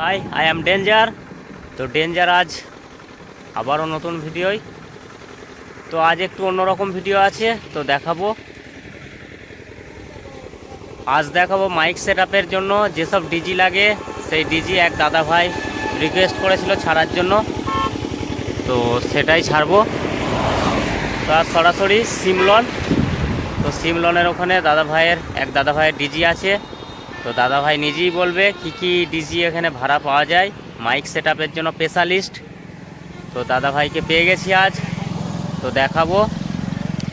High I am danger তো danger আজ আবারও নতুন ভিডিওই। তো আজ একটু অন্যরকম ভিডিও আছে, তো দেখাবো। আজ দেখাবো মাইক সেট জন্য যেসব ডিজি লাগে, সেই ডিজি এক দাদা ভাই রিকোয়েস্ট করেছিল ছাড়ার জন্য। তো সেটাই ছাড়বো। তার সরাসরি সিমলন তো সিমলনের ওখানে দাদা ভাইয়ের এক দাদা ভাইয়ের ডিজি আছে। তো দাদা ভাই নিজেই বলবে কি কি ডিজি এখানে ভাড়া পাওয়া যায় মাইক সেট জন্য স্পেশালিস্ট তো দাদা ভাইকে পেয়ে গেছি আজ। তো দেখাবো।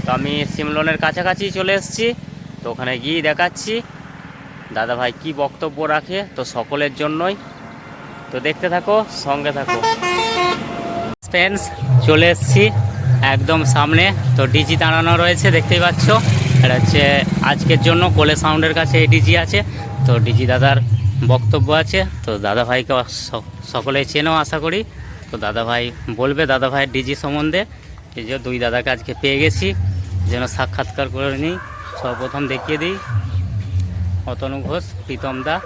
তো আমি সিমলনের কাছাকাছি চলে এসেছি। তো ওখানে গিয়ে দেখাচ্ছি। দাদা ভাই কী বক্তব্য রাখে, তো সকলের জন্যই। তো দেখতে থাকো, সঙ্গে থাকো। স্পেন্স চলে এসেছি একদম সামনে। তো ডিজি দাঁড়ানো রয়েছে, দেখতেই পাচ্ছ। এটা হচ্ছে আজকের জন্য কোলে সাউন্ডের কাছে এই ডিজি আছে। তো ডিজি দাদার বক্তব্য আছে, তো দাদা ভাইকে স- সকলেই চেনেও আশা করি। তো দাদা ভাই বলবে, দাদা ভাইয়ের ডিজি সম্বন্ধে যে দুই দাদাকে আজকে পেয়ে গেছি, যেন সাক্ষাৎকার করে নিই। সর্বপ্রথম দেখিয়ে দিই, অতনু ঘোষ, প্রীতম দা,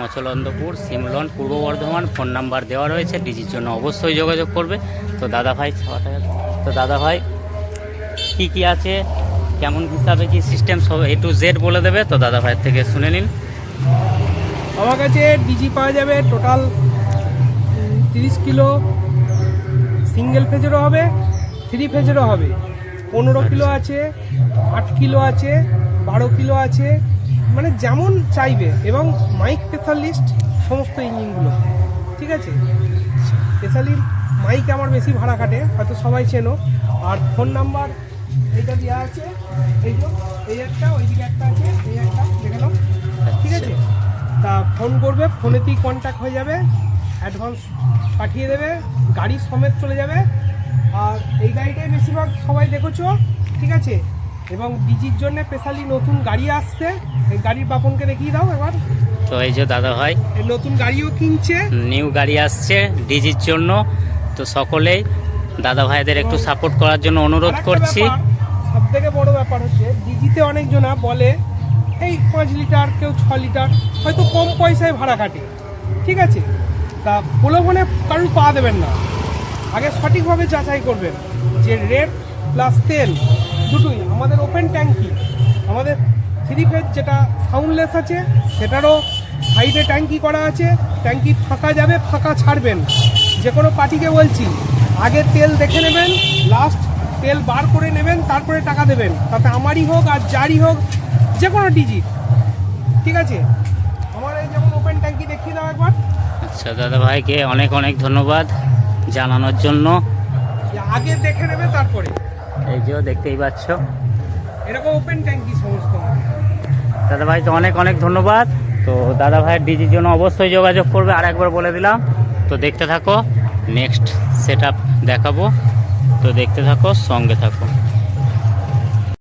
মচলন্দপুর, সিমলন, পূর্ব বর্ধমান, ফোন নাম্বার দেওয়া রয়েছে, ডিজির জন্য অবশ্যই যোগাযোগ করবে। তো দাদা ভাই, তো দাদা ভাই, কী কী আছে? কেমন হিসাবে কি সিস্টেম সব এ টু জেড বলে দেবে তো দাদা ভাইয়ের থেকে শুনে নিন। আমার কাছে ডিজি পাওয়া যাবে টোটাল তিরিশ কিলো সিঙ্গেল ফেজেরও হবে থ্রি ফেজেরও হবে। পনেরো কিলো আছে আট কিলো আছে বারো কিলো আছে মানে যেমন চাইবে। এবং মাইক স্পেশালিস্ট সমস্ত ইঞ্জিনগুলো ঠিক আছে? স্পেশালি মাইক আমার বেশি ভাড়া কাটে হয়তো সবাই চেনো। আর ফোন নাম্বার এইটা দেওয়া আছে এই যে এই একটা ওইদিকে একটা আছে এই একটা দেখে ঠিক আছে? তা ফোন করবে ফোনেতেই কন্ট্যাক্ট হয়ে যাবে অ্যাডভান্স পাঠিয়ে দেবে গাড়ি সমেত চলে যাবে। আর এই গাড়িটাই বেশিরভাগ সবাই দেখেছ ঠিক আছে? এবং ডিজির জন্য স্পেশালি নতুন গাড়ি আসছে এই গাড়ির বাপনকে দেখিয়ে দাও এবার তো এই যে দাদা ভাই এই নতুন গাড়িও কিনছে। নিউ গাড়ি আসছে ডিজির জন্য। তো সকলেই দাদা ভাইদের একটু সাপোর্ট করার জন্য অনুরোধ করছি। সব থেকে বড় ব্যাপার হচ্ছে ডিজিতে অনেকজনা বলে এই পাঁচ লিটার কেউ ছ লিটার হয়তো কম পয়সায় ভাড়া কাটে। ঠিক আছে? তা প্রলোভনে কারুর পা দেবেন না। আগে সঠিকভাবে যাচাই করবেন যে রেট প্লাস তেল দুটোই আমাদের ওপেন ট্যাঙ্কি আমাদের থ্রি ফেজ যেটা সাউন্ডলেস আছে সেটারও সাইডে ট্যাঙ্কি করা আছে। ট্যাঙ্কি ফাঁকা যাবে ফাঁকা ছাড়বেন। যে কোনো পার্টিকে বলছি আগে তেল দেখে নেবেন লাস্ট তেল বার করে নেবেন তারপরে টাকা দেবেন। তাতে আমারই হোক আর যারই হোক যে কোনো ডিজিট ঠিক আছে? আমার এই যেমন ওপেন ট্যাঙ্কি দেখিয়ে দাও একবার। আচ্ছা দাদা ভাইকে অনেক অনেক ধন্যবাদ জানানোর জন্য। যে আগে দেখে নেবে তারপরে। এই যে দেখতেই পাচ্ছ। এরকম ওপেন ট্যাঙ্কি সমস্ত। দাদা ভাই তো অনেক অনেক ধন্যবাদ। তো দাদা ভাইয়ের ডিজির জন্য অবশ্যই যোগাযোগ করবে। আর একবার বলে দিলাম। তো দেখতে থাকো। নেক্সট সেট দেখাবো। তো দেখতে থাকো সঙ্গে থাকো।